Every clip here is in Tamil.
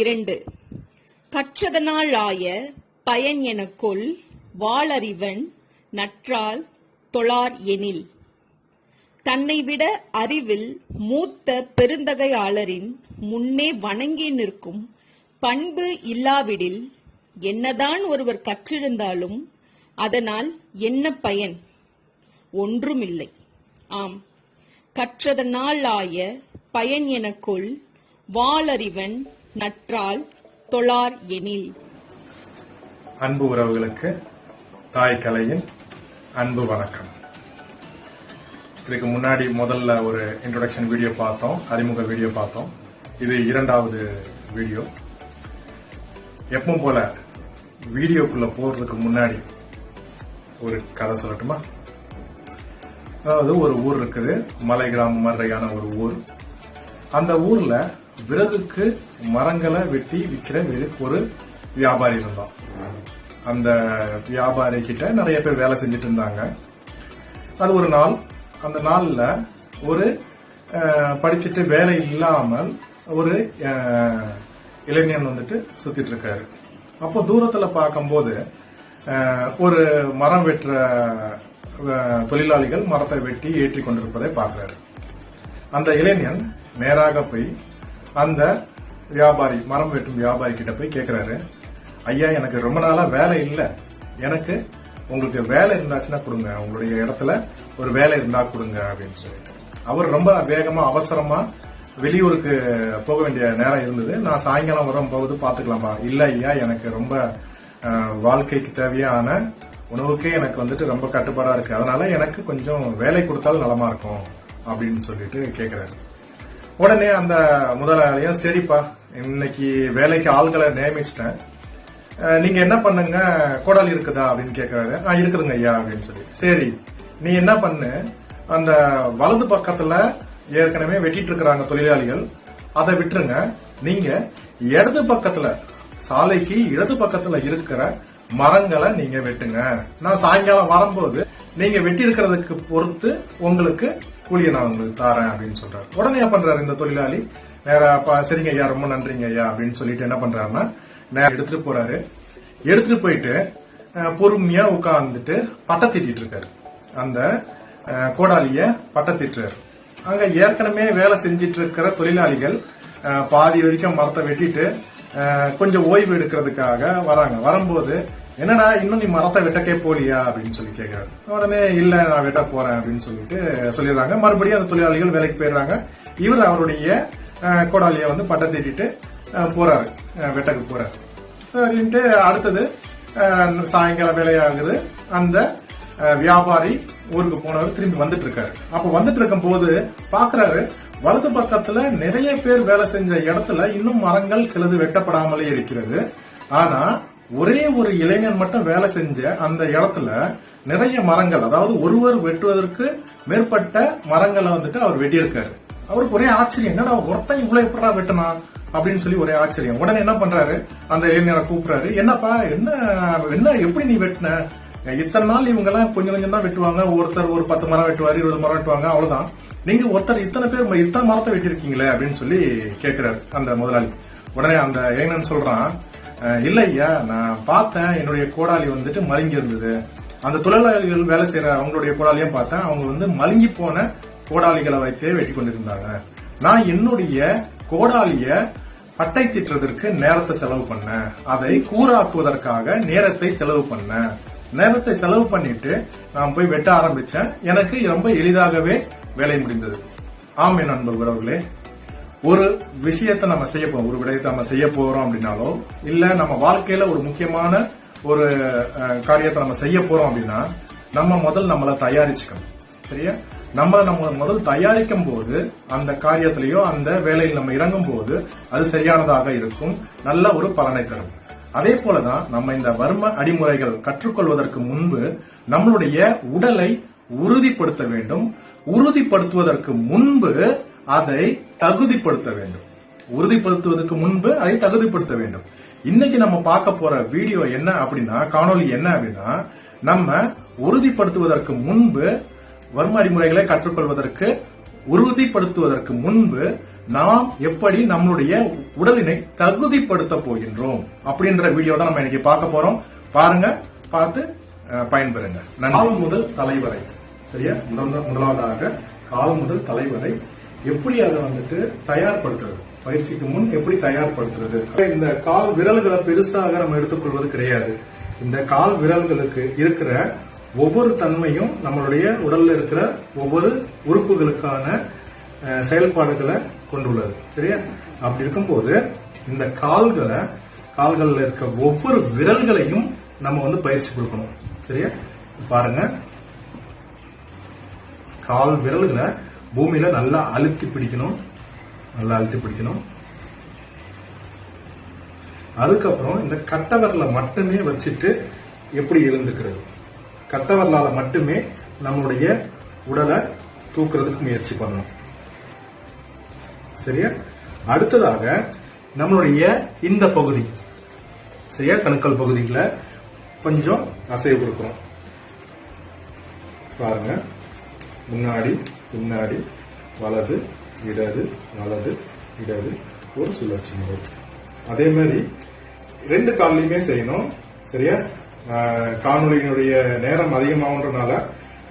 இரண்டு. கற்றதனால் ஆய பயன் என கொல் வாளறிவன் நற்றால் தொழார் எனில். தன்னை விட அறிவில் மூத்த பெருந்தகையாளரின் முன்னே வணங்கி நிற்கும் பண்பு இல்லாவிடில் என்னதான் ஒருவர் கற்றிருந்தாலும் அதனால் என்ன பயன்? ஒன்றுமில்லை. ஆம். கற்றதனால் ஆய பயன் எனக் வாளறிவன் நற்றால் தொழார் எனில். அன்பு உறவுகளுக்கு தாய் கலையின் அன்பு வணக்கம். இதுக்கு முன்னாடி முதல்ல ஒரு இன்ட்ரோடக்ஷன் வீடியோ பார்த்தோம் அறிமுக வீடியோ பார்த்தோம். இது இரண்டாவது வீடியோ எப்பவும் போல வீடியோக்குள்ள போறதுக்கு முன்னாடி ஒரு கதை சொல்லட்டுமா? அதாவது ஒரு ஊர் இருக்குது மலை கிராமம் மாதிரியான ஒரு ஊர். அந்த ஊர்ல விறகுக்கு மரங்களை வெட்டி விற்கிற வி- ஒரு வியாபாரி இருந்தான் அந்த வியாபாரி கிட்ட நிறைய பேர் வேலை செஞ்சுட்டு இருந்தாங்க. அது ஒரு நாள் அந்த நாள்ல ஒரு படிச்சுட்டு வேலை இல்லாமல் ஒரு இளைஞன் வந்துட்டு சுத்திட்டு இருக்காரு. அப்போ தூரத்துல பார்க்கும்போது ஒரு மரம் வெட்டுற தொழிலாளிகள் மரத்தை வெட்டி ஏற்றி கொண்டிருப்பதை பார்க்கிறாரு. அந்த இளைஞன் நேராக போய் அந்த வியாபாரி மரம் வெட்டும் வியாபாரி கிட்ட போய் கேக்குறாரு. ஐயா எனக்கு ரொம்ப நாளா வேலை இல்லை. எனக்கு உங்களுக்கு வேலை இருந்தாச்சுன்னா கொடுங்க. உங்களுடைய இடத்துல ஒரு வேலை இருந்தா கொடுங்க அப்படின்னு சொல்லிட்டு. அவர் ரொம்ப வேகமா அவசரமா வெளியூருக்கு போக வேண்டிய நேரம் இருந்தது. நான் சாயங்காலம் வரும் போகுது பாத்துக்கலாமா இல்ல ஐயா எனக்கு ரொம்ப வாழ்க்கைக்கு தேவையான உணவுக்கே எனக்கு வந்துட்டு ரொம்ப கட்டுப்பாடா இருக்கு. அதனால எனக்கு கொஞ்சம் வேலை கொடுத்தாலும் நலமா இருக்கும் அப்படின்னு சொல்லிட்டு கேக்குறாரு. உடனே அந்த முதலாளியும் சரிப்பா இன்னைக்கு வேலைக்கு ஆள்களை நியமிச்சிட்டேன். நீங்க என்ன பண்ணுங்க குடல் இருக்குதா அப்படின்னு கேட்கறாரு ஆ இருக்குதுங்க ஐயா அப்படின்னு சொல்லி. சரி நீ என்ன பண்ணு அந்த வலது பக்கத்துல ஏற்கனவே வெட்டிட்டு இருக்கிறாங்க தொழிலாளிகள் அதை விட்டுருங்க. நீங்க இடது பக்கத்துல சாலைக்கு இடது பக்கத்துல இருக்கிற மரங்களை நீங்க வெட்டுங்க. நான் சாயங்காலம் வரும்போது நீங்க வெட்டி இருக்கிறதுக்கு பொறுத்து உங்களுக்கு கூலியை நான் உங்களுக்கு தாரேன் அப்படின்னு சொல்றாரு. உடனே என்ன பண்றாரு இந்த தொழிலாளி? நேரா சரிங்க ஐயா ரொம்ப நன்றிங்க ஐயா அப்படின்னு சொல்லிட்டு என்ன பண்றாருன்னா நேரம் எடுத்துட்டு போறாரு. எடுத்துட்டு போயிட்டு பொறுமையா உட்கார்ந்துட்டு பட்டை திட்டிட்டு இருக்காரு. அந்த கோடாலிய பட்டை தீட்டுறாரு. அங்க ஏற்கனவே வேலை செஞ்சிட்டு இருக்கிற தொழிலாளிகள் பாதி வரைக்கும் மரத்தை வெட்டிட்டு கொஞ்சம் ஓய்வு எடுக்கிறதுக்காக வராங்க. வரும்போது என்னடா இன்னும் நீ மரத்தை வெட்டக்கே போலியா அப்படின்னு சொல்லி கேக்குறாரு. உடனே இல்ல நான் வெட்ட போறேன் அப்படின்னு சொல்லிட்டு சொல்லிடுறாங்க. மறுபடியும் அந்த தொழிலாளிகள் வேலைக்கு போயிடுறாங்க. இவர் அவருடைய கோடாலிய வந்து பட்டை தீட்டிட்டு போறாரு. வெட்டக்கு போறாரு. அப்படின்ட்டு அடுத்தது சாயங்கால வேலையாகுது. அந்த வியாபாரி ஊருக்கு போனவர் திரும்பி வந்துட்டு இருக்காரு அப்ப வந்துட்டு இருக்கும் போது பாக்குறாரு வலது பக்கத்துல நிறைய பேர் வேலை செஞ்ச இடத்துல இன்னும் மரங்கள் சிலது வெட்டப்படாமலே இருக்கிறது. ஆனா ஒரே ஒரு இளைஞன் மட்டும் வேலை செஞ்ச அந்த இடத்துல நிறைய மரங்கள் அதாவது ஒருவர் வெட்டுவதற்கு மேற்பட்ட மரங்களை வந்துட்டு அவர் வெட்டியிருக்காரு. அவருக்கு ஒரே ஆச்சரியம் என்னடா ஒருத்தன் இவ்வளவு எப்படா வெட்டினா? அப்படின்னு சொல்லி ஒரே ஆச்சரியம். உடனே என்ன பண்றாரு? அந்த இளைஞரை கூப்பிடுறாரு என்னப்பா என்ன என்ன எப்படி நீ வெட்டின? இத்தனை நாள் இவங்க எல்லாம் கொஞ்சம் கொஞ்சம் தான் வெட்டுவாங்க. ஒருத்தர் ஒரு பத்து மரம் வெட்டுவாரு இருபது மரம் வெட்டுவாங்க அவ்வளவுதான். நீங்க ஒருத்தர் இத்தனை பேர் இத்தனை மரத்தை வெட்டிருக்கீங்களே அப்படின்னு சொல்லி கேட்கிறாரு அந்த முதலாளி. உடனே அந்த இளைஞன் சொல்றான் இல்லையா நான் பார்த்தேன். என்னுடைய கோடாலி வந்துட்டு மருங்கி இருந்தது. அந்த தொழிலாளிகள் வேலை செய்யற அவங்களுடைய கோடாலியும் பார்த்தேன். அவங்க வந்து மலங்கி போன கோடாலிகளை வைத்தே வெட்டி கொண்டிருந்தாங்க. நான் என்னுடைய கோடாலிய பட்டை திட்டுறதற்கு நேரத்தை செலவு பண்ணேன். அதை கூறாக்குவதற்காக நேரத்தை செலவு பண்ணேன். நேரத்தை செலவு பண்ணிட்டு நான் போய் வெட்ட ஆரம்பிச்சேன். எனக்கு ரொம்ப எளிதாகவே வேலை முடிந்தது. ஆம் என் நண்பர் உறவுகளே. ஒரு விஷயத்தை நம்ம செய்ய போறோம் ஒரு விடயத்தை நம்ம செய்ய போறோம் அப்படின்னாலோ இல்ல நம்ம வாழ்க்கையில ஒரு முக்கியமான ஒரு காரியத்தை நம்ம செய்ய போறோம் அப்படின்னா நம்ம முதல் நம்மளை தயாரிச்சுக்கணும். சரியா? நம்மளை நம்ம முதல் தயாரிக்கும் போது அந்த காரியத்திலேயோ அந்த வேலையில் நம்ம இறங்கும் போது அது சரியானதாக இருக்கும் நல்ல ஒரு பலனை தரும். அதே போலதான் நம்ம இந்த வர்ம அடிமுறைகள் கற்றுக்கொள்வதற்கு முன்பு நம்மளுடைய உடலை உறுதிப்படுத்த வேண்டும். உறுதிப்படுத்துவதற்கு முன்பு அதை தகுதிப்படுத்த வேண்டும். உறுதிப்படுத்துவதற்கு முன்பு அதை தகுதிப்படுத்த வேண்டும். இன்னைக்கு நம்ம பார்க்க போற வீடியோ என்ன அப்படின்னா காணொளி என்ன அப்படின்னா நம்ம உறுதிப்படுத்துவதற்கு முன்பு வர்ம முறைகளை கற்றுக்கொள்வதற்கு உறுதிப்படுத்துவதற்கு முன்பு நாம் எப்படி நம்மளுடைய உடலினை தகுதிப்படுத்த போகின்றோம் அப்படின்ற வீடியோ தான் நம்ம இன்னைக்கு பார்க்க போறோம். பாருங்க பார்த்து பயன்பெறுங்க. நாள் கால் முதல் தலைவரை. சரியா? முதல் முதலாவதாக கால் முதல் தலைவரை எப்படி அதை வந்துட்டு தயார்படுத்துறது? பயிற்சிக்கு முன் எப்படி தயார்படுத்துறது? இந்த கால் விரல்களை பெருசாக நம்ம எடுத்துக்கொள்வது கிடையாது. இந்த கால் விரல்களுக்கு இருக்கிற ஒவ்வொரு தன்மையும் நம்மளுடைய உடல்ல இருக்கிற ஒவ்வொரு உறுப்புகளுக்கான செயல்பாடுகளை கொண்டுள்ளது. சரியா? அப்படி இருக்கும்போது இந்த கால்களை கால்களில் இருக்க ஒவ்வொரு விரல்களையும் நம்ம வந்து பயிற்சி கொடுக்கணும். சரியா? பாருங்க. கால் விரல்களை பூமியில நல்லா அழுத்தி பிடிக்கணும். நல்லா அழுத்தி பிடிக்கணும். அதுக்கப்புறம் இந்த கட்டவரல மட்டுமே வச்சுட்டு எப்படி எழுந்துக்கிறது? கட்டவரலால மட்டுமே நம்மளுடைய உடலை தூக்குறதுக்கு முயற்சி பண்ணணும். சரியா? அடுத்ததாக நம்மளுடைய இந்த பகுதி. சரியா? கணுக்கல் பகுதிகளை கொஞ்சம் அசைவு கொடுக்கிறோம் பாருங்க. முன்னாடி பின்னாடி வலது இடது வலது இடது ஒரு சுழற்சி முறை. அதே மாதிரி ரெண்டு கால்லையுமே செய்யணும். சரியா? காணொலியினுடைய நேரம் அதிகமாகன்றனால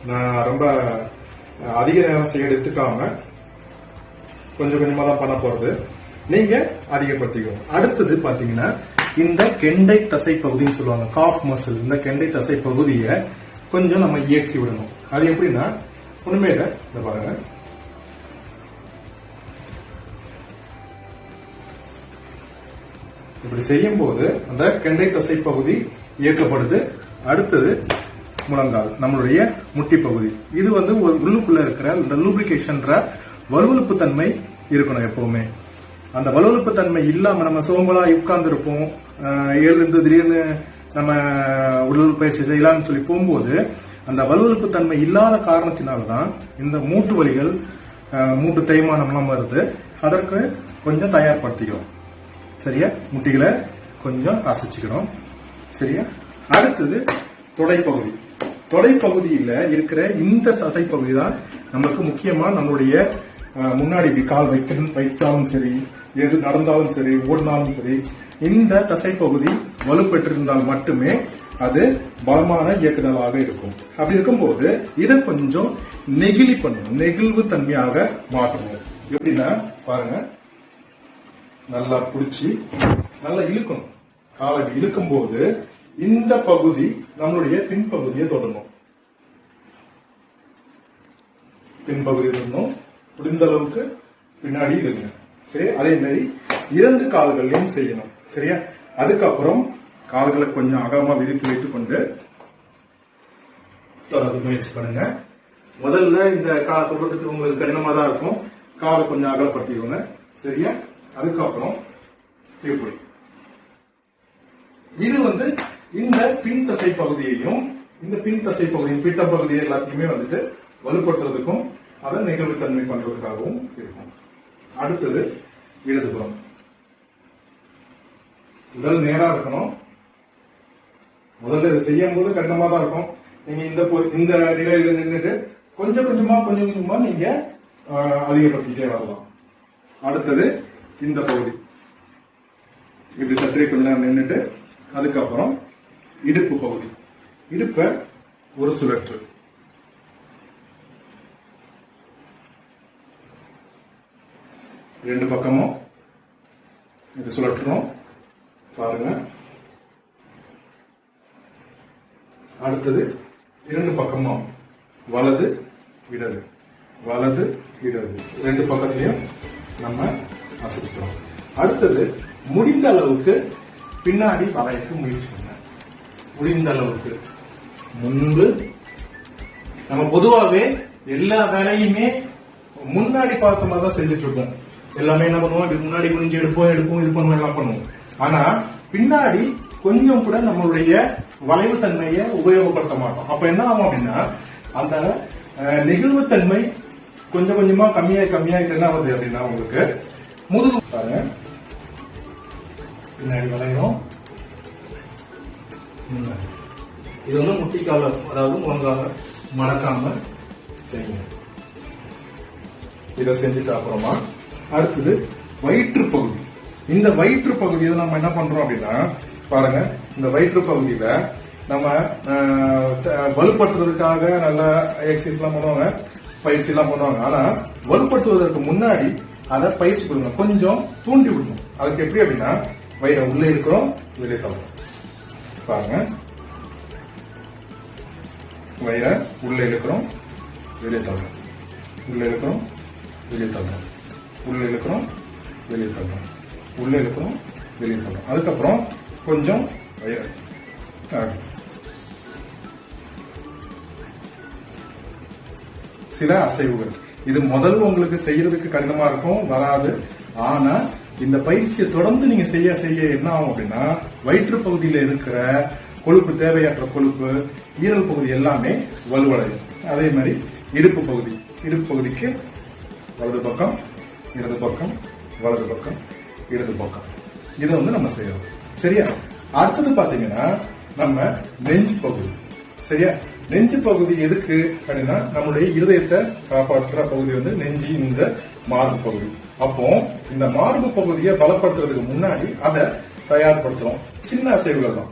நான் ரொம்ப அதிக நேரம் செய்ய எடுத்துக்காம கொஞ்சம் கொஞ்சமா தான் பண்ண போறது. நீங்க அதிகப்படுத்திக்கணும் அடுத்தது பாத்தீங்கன்னா இந்த கெண்டை தசை பகுதின்னு சொல்லுவாங்க காஃப் மசில் இந்த கெண்டை தசை பகுதியை கொஞ்சம் நம்ம இயக்கி விடணும். அது எப்படின்னா ஒண்ணுமே இல்லை இந்த பாருங்க. இப்படி செய்யும் போது அந்த கெண்டை தசை பகுதி இயக்கப்படுது. அடுத்தது முழங்கால் நம்மளுடைய முட்டி பகுதி. இது வந்து ஒரு உள்ளுக்குள்ள இருக்கிற இந்த லூப்ரிகேஷன்ற வலுவழுப்பு தன்மை இருக்கணும் எப்பவுமே. அந்த வலுவழுப்பு தன்மை இல்லாம நம்ம சோம்பலா உட்கார்ந்து இருப்போம் எழுந்து திடீர்னு நம்ம உடல் பயிற்சி செய்யலாம்னு சொல்லி போகும்போது அந்த வலுவழுப்பு தன்மை இல்லாத காரணத்தினால்தான் இந்த மூட்டு வலிகள் மூட்டு தேய்மானம்லாம் வருது. அதற்கு கொஞ்சம் தயார்படுத்திக்கிறோம். சரியா? முட்டிகளை கொஞ்சம் அசைச்சுக்கிறோம். சரியா? அடுத்தது தொடைப்பகுதி. தொடைப்பகுதியில் இருக்கிற இந்த சதை பகுதி தான் நமக்கு முக்கியமா நம்மளுடைய முன்னாடி கால் வைக்க வைத்தாலும் சரி எது நடந்தாலும் சரி ஓடினாலும் சரி இந்த தசைப்பகுதி வலுப்பெற்றிருந்தால் மட்டுமே அது பலமான இயக்குதலாக இருக்கும். அப்படி இருக்கும்போது இதை கொஞ்சம் நெகிழி பண்ணணும் நெகிழ்வு தன்மையாக மாற்றணும் எப்படின்னா பாருங்க. நல்லா பிடிச்சி நல்லா இழுக்கணும். காலை இழுக்கும் போது இந்த பகுதி நம்மளுடைய பின்பகுதியை தொடணும் பின்பகுதி தொடணும் முடிந்த அளவுக்கு பின்னாடி இழுங்க. சரி? அதே மாதிரி இரண்டு கால்களையும் செய்யணும். சரியா? அதுக்கப்புறம் கால்களை கொஞ்சம் அகமா விரித்து வைத்துக் கொண்டு தொடர்ந்து முயற்சி பண்ணுங்க. முதல்ல இந்த காலை சொல்றதுக்கு உங்களுக்கு கடினமா தான் இருக்கும். காலை கொஞ்சம் அகலப்படுத்திக்கோங்க. சரியா? அதுக்கப்புறம் இப்படி இது வந்து இந்த பின் தசை பகுதியையும் இந்த பின் தசை பகுதியும் பிட்ட பகுதி எல்லாத்தையுமே வந்துட்டு வலுப்படுத்துறதுக்கும் அதை நெகிழ்வுத்தன்மை பண்றதுக்காகவும் இருக்கும். அடுத்தது இடதுபுறம். உடல் நேரா இருக்கணும். முதல்ல இதை செய்யும் போது கடினமா தான் இருக்கும். நீங்க இந்த இந்த நிலையில நின்றுட்டு கொஞ்சம் கொஞ்சமா கொஞ்சம் கொஞ்சமா நீங்க அதிகப்படுத்திட்டே வரலாம். அடுத்தது இந்த பகுதி. இப்படி சற்றே கொஞ்ச நேரம் நின்றுட்டு அதுக்கப்புறம் இடுப்பு பகுதி. இடுப்ப ஒரு சுழற்று. ரெண்டு பக்கமும் இது சுழற்றணும். பாருங்க. அடுத்தது இரண்டு பக்கமும் வலது இடது. வலது இடது. ரெண்டு பக்கத்திலையும் நம்ம அசைச்சிட்டோம். அடுத்தது முடிந்த அளவுக்கு பின்னாடி வளையக்கு முயற்சி பண்ண முடிந்த அளவுக்கு. முன்பு நம்ம பொதுவாகவே எல்லா வேலையுமே முன்னாடி பார்த்த மாதிரி தான் செஞ்சுட்டு இருக்கோம் எல்லாமே என்ன பண்ணுவோம்? இப்படி முன்னாடி குனிஞ்சு எடுப்போம் எடுப்போம் இது பண்ணுவோம் எல்லாம் பண்ணுவோம். ஆனா பின்னாடி கொஞ்சம் கூட நம்மளுடைய வளைவு தன்மையை உபயோகப்படுத்த மாட்டோம் அப்ப என்ன ஆகும் அப்படின்னா அந்த அஹ், நெகிழ்வுத்தன்மை கொஞ்சம் கொஞ்சமா கம்மியா கம்மியாகிட்டு என்ன ஆகுது அப்படின்னா உங்களுக்கு முதுகு பாருங்க. பின்னாடி வளையும் இது வந்து முட்டிக்கால அதாவது முழங்கால மடக்காம செய்யுங்க. இதை செஞ்சுட்டு அப்புறமா அடுத்தது வயிற்று பகுதி இந்த வயிற்று பகுதியை நம்ம என்ன பண்றோம் அப்படின்னா பாருங்க இந்த வயிற்று பகுதியில நம்ம வலுப்படுத்துறதுக்காக நல்ல எக்ஸசைஸ் எல்லாம் பண்ணுவாங்க பயிற்சி எல்லாம் பண்ணுவாங்க. ஆனா வலுப்படுத்துவதற்கு முன்னாடி அதை பயிற்சி கொடுங்க. கொஞ்சம் தூண்டி விடணும். அதுக்கு எப்படி அப்படின்னா வயிறை உள்ளே இருக்கிறோம் வெளியே தள்ளணும் பாருங்க. வயிறை உள்ளே இழுக்கிறோம் வெளியே தள்ளணும் உள்ளே இழுக்கிறோம் வெளியே தள்ளணும் உள்ளே இழுக்கிறோம் வெளியே தள்ளணும் உள்ளே இழுக்கிறோம் வெளியே தள்ளணும் அதுக்கப்புறம் கொஞ்சம் வயிறு ஆ. சில அசைவுகள் இது முதல்ல உங்களுக்கு செய்யறதுக்கு கடினமா இருக்கும் வராது. ஆனா இந்த பயிற்சியை தொடர்ந்து நீங்க செய்ய செய்ய என்ன ஆகும் அப்படின்னா வயிற்று பகுதியில இருக்கிற கொழுப்பு தேவையற்ற கொழுப்பு ஈரல் பகுதி எல்லாமே வலுவடையும். அதே மாதிரி இடுப்பு பகுதி. இடுப்பு பகுதிக்கு வலது பக்கம் இடது பக்கம் வலது பக்கம் இடது பக்கம். இதை வந்து நம்ம செய்யறோம். சரியா? அடுத்தது பாத்தீங்கன்னா நம்ம நெஞ்சு பகுதி. சரியா? நெஞ்சு பகுதி எதுக்கு அப்படின்னா நம்மளுடைய இருதயத்தை காப்பாற்றுற பகுதி வந்து நெஞ்சு இந்த மார்பு பகுதி. அப்போ இந்த மார்பு பகுதியை பலப்படுத்துறதுக்கு முன்னாடி அதை தயார்படுத்துறோம் சின்ன அசைவுகள் தான்.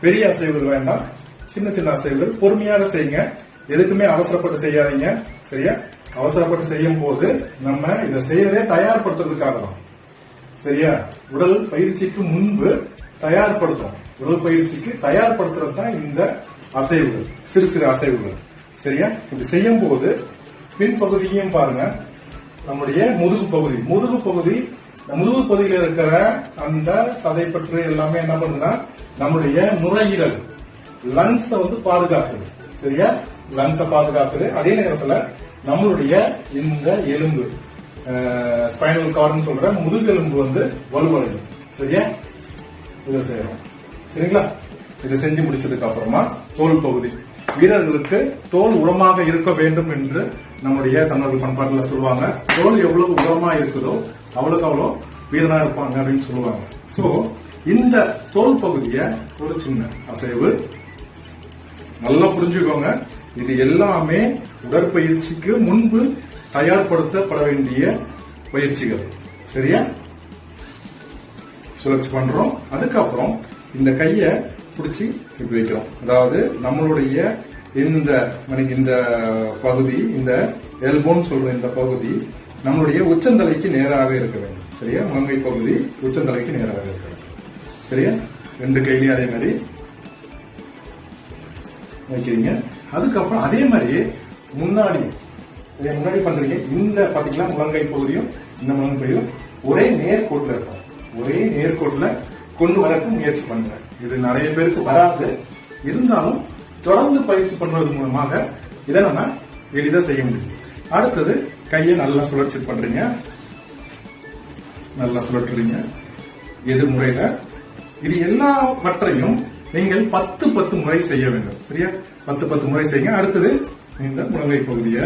பெரிய அசைவுகள் வேண்டாம். சின்ன சின்ன அசைவுகள். பொறுமையாக செய்யுங்க. எதுக்குமே அவசரப்பட்டு செய்யாதீங்க. சரியா? அவசரப்பட்டு செய்யும் போது நம்ம இதை செய்யறதே தயார்படுத்துறதுக்காக தான். சரியா? உடல் பயிற்சிக்கு முன்பு தயார்படுத்தும் உடல் பயிற்சிக்கு தயார்படுத்துறது தான் இந்த அசைவுகள் சிறு சிறு அசைவுகள். சரியா? இப்படி செய்யும் போது பின்பகுதியும் பாருங்க. நம்முடைய முதுகு பகுதி. முதுகு பகுதி முதுகு பகுதியில் இருக்கிற அந்த சதைப்பற்று எல்லாமே என்ன பண்ணுதுன்னா நம்முடைய நுரையீரல் லங்ஸ வந்து பாதுகாக்குது. சரியா? லங்ஸ பாதுகாக்குது. அதே நேரத்துல நம்மளுடைய இந்த எலும்பு. ஸ்பைனல் கார்டுன்னு சொல்ற முதுகெலும்பு வந்து வலுவடையும். சரியா? இதை செய்யறோம். சரிங்களா? இதை செஞ்சு முடிச்சதுக்கு அப்புறமா தோல் பகுதி. வீரர்களுக்கு தோல் உரமாக இருக்க வேண்டும் என்று நம்முடைய தமிழர்கள் பண்பாட்டுல சொல்லுவாங்க. தோல் எவ்வளவு உரமா இருக்குதோ அவ்வளவுக்கு அவ்வளோ வீரனா இருப்பாங்க அப்படின்னு சொல்லுவாங்க. சோ இந்த தோல் பகுதிய ஒரு சின்ன அசைவு. நல்லா புரிஞ்சுக்கோங்க. இது எல்லாமே உடற்பயிற்சிக்கு முன்பு தயார்படுத்தப்பட வேண்டிய பயிற்சிகள் சரியா? சுழற்சி பண்றோம். அதுக்கப்புறம் இந்த கைய பிடிச்சி இப்படி வைக்கிறோம். அதாவது நம்மளுடைய இந்த இந்த பகுதி இந்த எல்போன்னு சொல்ற இந்த பகுதி நம்மளுடைய உச்சந்தலைக்கு நேராக இருக்க வேண்டும். சரியா? முழங்கை பகுதி உச்சந்தலைக்கு நேராக இருக்க வேண்டும். சரியா? ரெண்டு கையிலையும் அதே மாதிரி வைக்கிறீங்க. அதுக்கப்புறம் அதே மாதிரி முன்னாடி முன்னாடி பண்றீங்க. இந்த பாத்தீங்களா முழங்கை பகுதியும் இந்த முழங்கை பகுதியும் ஒரே நேர்கோட்டில் இருக்கும். ஒரே நேர்கோட்டில் கொண்டு வரக்கு முயற்சி பண்ணுங்க இது நிறைய பேருக்கு வராது. இருந்தாலும் தொடர்ந்து பயிற்சி பண்றது மூலமாக இதை நம்ம எளிதாக செய்ய முடியும். அடுத்தது கையை நல்லா சுழற்சி பண்றீங்க. நல்லா சுழற்றுறீங்க. முறையில இது எல்லாவற்றையும் நீங்கள் பத்து பத்து முறை செய்ய வேண்டும். சரியா? பத்து பத்து முறை செய்யுங்க. அடுத்தது இந்த முழங்கை பகுதியை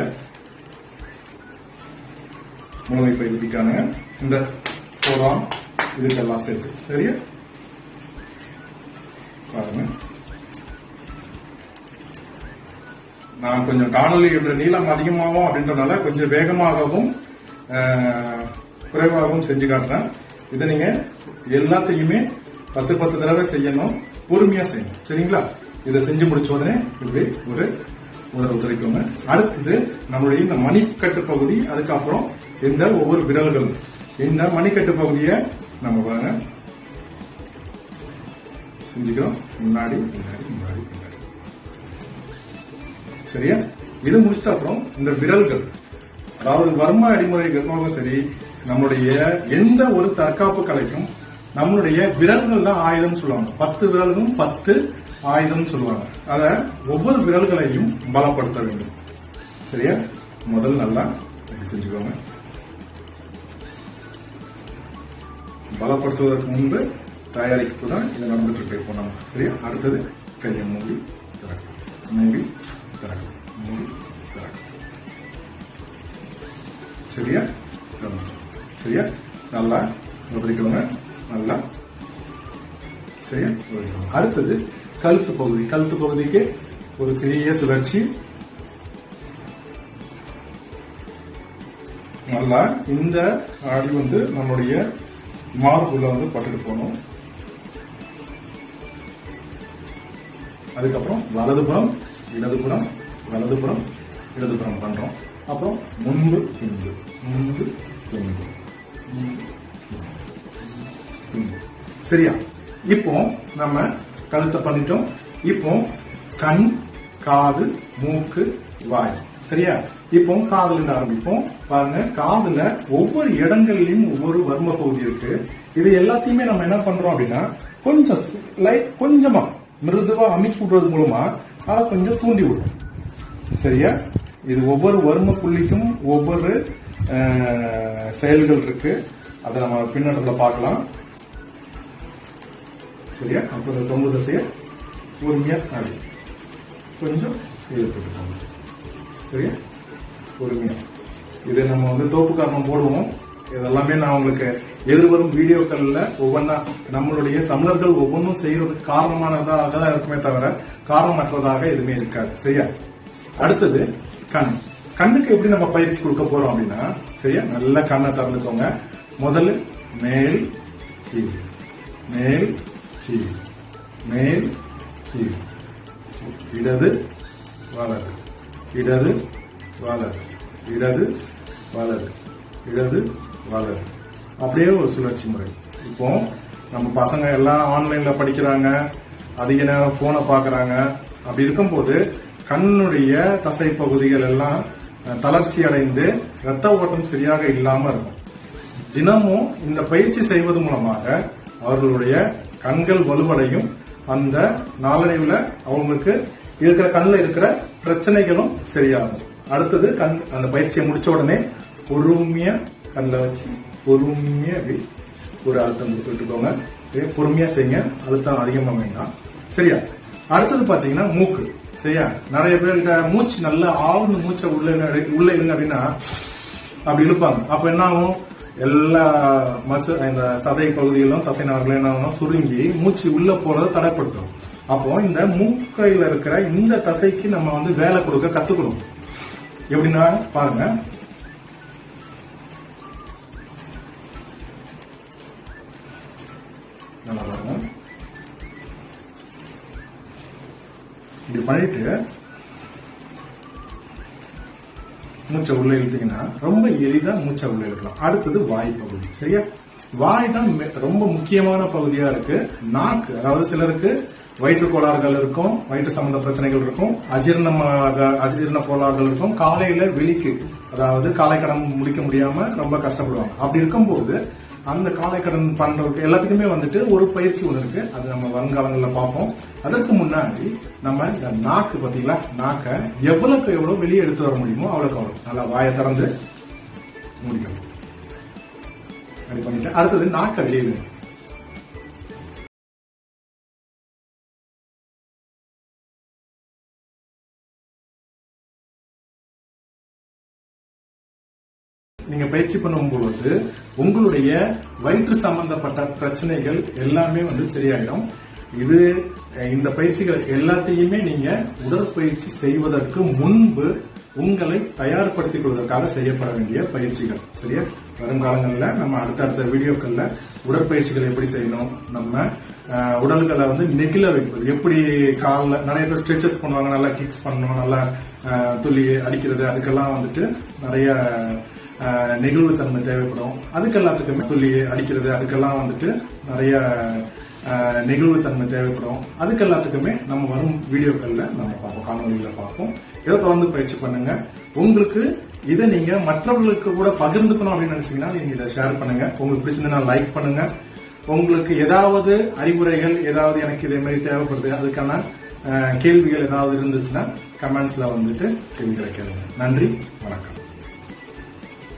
மூளை பகுதிக்கான இந்த போராம் இதுக்கெல்லாம் சேர்த்து. சரியா? பாருங்க. நான் கொஞ்சம் காணொலியோட நீளம் அதிகமாகும் அப்படின்றனால கொஞ்சம் வேகமாகவும் குறைவாகவும் செஞ்சு காட்டுறேன். இதை நீங்க எல்லாத்தையுமே பத்து பத்து தடவை செய்யணும். பொறுமையா செய்யணும். சரிங்களா? இதை செஞ்சு முடிச்ச உடனே இப்படி ஒரு உதர உதறிக்கோங்க. அடுத்தது நம்மளுடைய இந்த மணிக்கட்டு பகுதி அதுக்கப்புறம் இருந்தால் ஒவ்வொரு விரல்கள் இந்த மணிக்கட்டு பகுதியை நம்ம பாருங்க. செஞ்சுக்கிறோம் முன்னாடி முன்னாடி முன்னாடி முன்னாடி சரியா? இது முடிச்சிட்ட அப்புறம் இந்த விரல்கள். அதாவது வர்ம அடிமுறை கர்மாவும் சரி நம்முடைய எந்த ஒரு தற்காப்பு கலைக்கும் நம்மளுடைய விரல்கள் தான் ஆயுதம் சொல்லுவாங்க. பத்து விரல்களும் பத்து ஆயுதம் சொல்லுவாங்க. அத ஒவ்வொரு விரல்களையும் பலப்படுத்த வேண்டும். சரியா? முதல் நல்லா செஞ்சுக்கோங்க. பலப்படுத்துவதற்கு முன்பு தயாரிப்பு தான் இது நடந்துட்டு இருக்கு இப்போ நம்ம சரியா? அடுத்தது கையை மூடி திறக்கும் மூடி திறக்கும் மூடி திறக்கும் சரியா? சரியா? நல்லா உதறிக்கோங்க நல்லா. சரியா? உதறிக்கோங்க. அடுத்தது கழுத்து பகுதி. கழுத்து பகுதிக்கு ஒரு சிறிய சுழற்சி. நல்லா இந்த ஆடி வந்து நம்முடைய மார்க்குள்ள வந்து பட்டுட்டு போகணும். அதுக்கப்புறம் வலதுபுறம் இடதுபுறம் வலதுபுறம் இடதுபுறம் பண்றோம். அப்புறம் முன்பு முன்பு பின்பு முன்பு, பின்பு. சரியா? இப்போ நம்ம கழுத்தை பண்ணிட்டோம் இப்போ கண் காது மூக்கு வாய். சரியா? இப்போ காதுல ஆரம்பிப்போம். பாருங்க காதுல ஒவ்வொரு இடங்கள்லயும் ஒவ்வொரு வர்ம பகுதி இருக்கு. இது எல்லாத்தையுமே நம்ம என்ன பண்றோம் அப்படின்னா கொஞ்சம் லைட் கொஞ்சமா மிருதுவா அமுக்கி விடுறது மூலமா அதை கொஞ்சம் தூண்டி விடும் சரியா? இது ஒவ்வொரு வர்ம புள்ளிக்கும் ஒவ்வொரு செயல்கள் இருக்கு. அதை நம்ம பின்னடத்துல பார்க்கலாம். சரியா? அப்புறம் தொங்கு தசையை பொறுமையா கொஞ்சம் சரியா? பொறுமையா. இது நம்ம வந்து தோப்பு காரணம் போடுவோம். இதெல்லாமே நான் உங்களுக்கு எதிர்வரும் வீடியோக்கள்ல ஒவ்வொன்றா நம்மளுடைய தமிழர்கள் ஒவ்வொன்றும் செய்யறதுக்கு காரணமானதாக தான் இருக்குமே தவிர காரணமற்றதாக எதுவுமே இருக்காது. சரியா? அடுத்தது கண். கண்ணுக்கு எப்படி நம்ம பயிற்சி கொடுக்க போறோம் அப்படின்னா சரியா? நல்ல கண்ணை திறந்துக்கோங்க. முதல்ல மேல் கீழ். மேல் கீழ். மேல் கீழ். இடது வலது. இடது வலது இடது வலது இடது வலது அப்படியே ஒரு சுழற்சி முறை. இப்போ நம்ம பசங்க எல்லாம் ஆன்லைன்ல படிக்கிறாங்க. அதிக நேரம் போனை பாக்குறாங்க அப்படி இருக்கும்போது கண்ணுடைய தசை பகுதிகள் எல்லாம் தளர்ச்சி அடைந்து ரத்த ஓட்டம் சரியாக இல்லாம இருக்கும். தினமும் இந்த பயிற்சி செய்வது மூலமாக அவர்களுடைய கண்கள் வலுவடையும். அந்த நாளடைவுல அவங்களுக்கு இருக்கிற கண்ணில் இருக்கிற பிரச்சனைகளும் சரியாகும். அடுத்தது கண் அந்த பயிற்சியை முடிச்ச உடனே பொறுமையா கண்ணில் வச்சு பொறுமையா அப்படி ஒரு அழுத்தம் கொடுத்துட்டுக்கோங்க சரியா? பொறுமையா செய்யுங்க. அழுத்தம் அதிகமா வேண்டாம். சரியா? அடுத்தது பாத்தீங்கன்னா மூக்கு. சரியா? நிறைய பேர்கிட்ட மூச்சு நல்லா ஆழ்ந்து மூச்சை உள்ள உள்ள இருங்க அப்படின்னா அப்படி இழுப்பாங்க. அப்ப என்ன ஆகும்? எல்லா மசு இந்த சதை பகுதிகளும் தசை நார்களும் என்ன ஆகும்? சுருங்கி மூச்சு உள்ள போறதை தடைப்படுத்தும். அப்போ இந்த மூக்கையில இருக்கிற இந்த தசைக்கு நம்ம வந்து வேலை கொடுக்க கத்துக்கணும். எப்படின்னா பாருங்க. நல்லா பாருங்க. இப்படி பண்ணிட்டு மூச்சை உள்ள இழுத்தீங்கன்னா ரொம்ப எளிதா மூச்சை உள்ள இழுக்கலாம். அடுத்தது வாய் பகுதி சரியா? வாய் தான் ரொம்ப முக்கியமான பகுதியா இருக்கு. நாக்கு அதாவது சிலருக்கு வயிற்று கோளாறுகள் இருக்கும் வயிற்று சம்பந்த பிரச்சனைகள் இருக்கும் அஜீரணமாக அஜீரண கோளாறுகள் இருக்கும். காலையில வெளிக்கு அதாவது காலை கடன் முடிக்க முடியாம ரொம்ப கஷ்டப்படுவாங்க. அப்படி இருக்கும்போது அந்த காலை கடன் பண்றதுக்கு எல்லாத்துக்குமே வந்துட்டு ஒரு பயிற்சி ஒன்று இருக்கு. அது நம்ம வருங்காலங்களில் பார்ப்போம். அதற்கு முன்னாடி நம்ம இந்த நாக்கு பார்த்தீங்களா? நாக்கை எவ்வளவுக்கு எவ்வளவு வெளியே எடுத்து வர முடியுமோ அவ்வளோக்கு அவ்வளோ நல்லா வாயை திறந்து முடிக்கணும். அப்படி பண்ணிட்டு அடுத்தது நாக்கை வெளியே நீங்க பயிற்சி பண்ணும்பொழுது உங்களுடைய வயிற்று சம்பந்தப்பட்ட பிரச்சனைகள் எல்லாமே வந்து சரியாயிடும். இது இந்த பயிற்சிகள் எல்லாத்தையுமே நீங்க உடற்பயிற்சி செய்வதற்கு முன்பு உங்களை தயார்படுத்திக் கொள்வதற்காக செய்யப்பட வேண்டிய பயிற்சிகள். சரியா? வருங்காலங்களில் நம்ம அடுத்தடுத்த வீடியோக்கள்ல உடற்பயிற்சிகள் எப்படி செய்யணும் நம்ம உடல்களை வந்து நெகிழ வைப்பது. எப்படி காலில் நிறைய பேர் ஸ்ட்ரெச்சஸ் பண்ணுவாங்க நல்லா கிக்ஸ் பண்ணணும் நல்லா துள்ளி அடிக்கிறது அதுக்கெல்லாம் வந்துட்டு நிறைய நெகிழ்வுத்தன்மை தேவைப்படும். அதுக்கு எல்லாத்துக்குமே துள்ளி அடிக்கிறது அதுக்கெல்லாம் வந்துட்டு நிறைய நெகிழ்வுத்தன்மை தேவைப்படும். அதுக்கு எல்லாத்துக்குமே நம்ம வரும் வீடியோக்கள்ல நம்ம பார்ப்போம் காணொலியில பார்ப்போம். இதை தொடர்ந்து பயிற்சி பண்ணுங்க. உங்களுக்கு இதை நீங்க மற்றவர்களுக்கு கூட பகிர்ந்துக்கணும் அப்படின்னு நினைச்சீங்கன்னா நீங்க இதை ஷேர் பண்ணுங்க. உங்களுக்கு பிடிச்சிருந்தா லைக் பண்ணுங்க. உங்களுக்கு ஏதாவது அறிவுரைகள் ஏதாவது எனக்கு இதே மாதிரி தேவைப்படுது அதுக்கான கேள்விகள் ஏதாவது இருந்துச்சுன்னா கமெண்ட்ஸ்ல வந்துட்டு கேள்விகளை கேளுங்க. நன்றி வணக்கம்.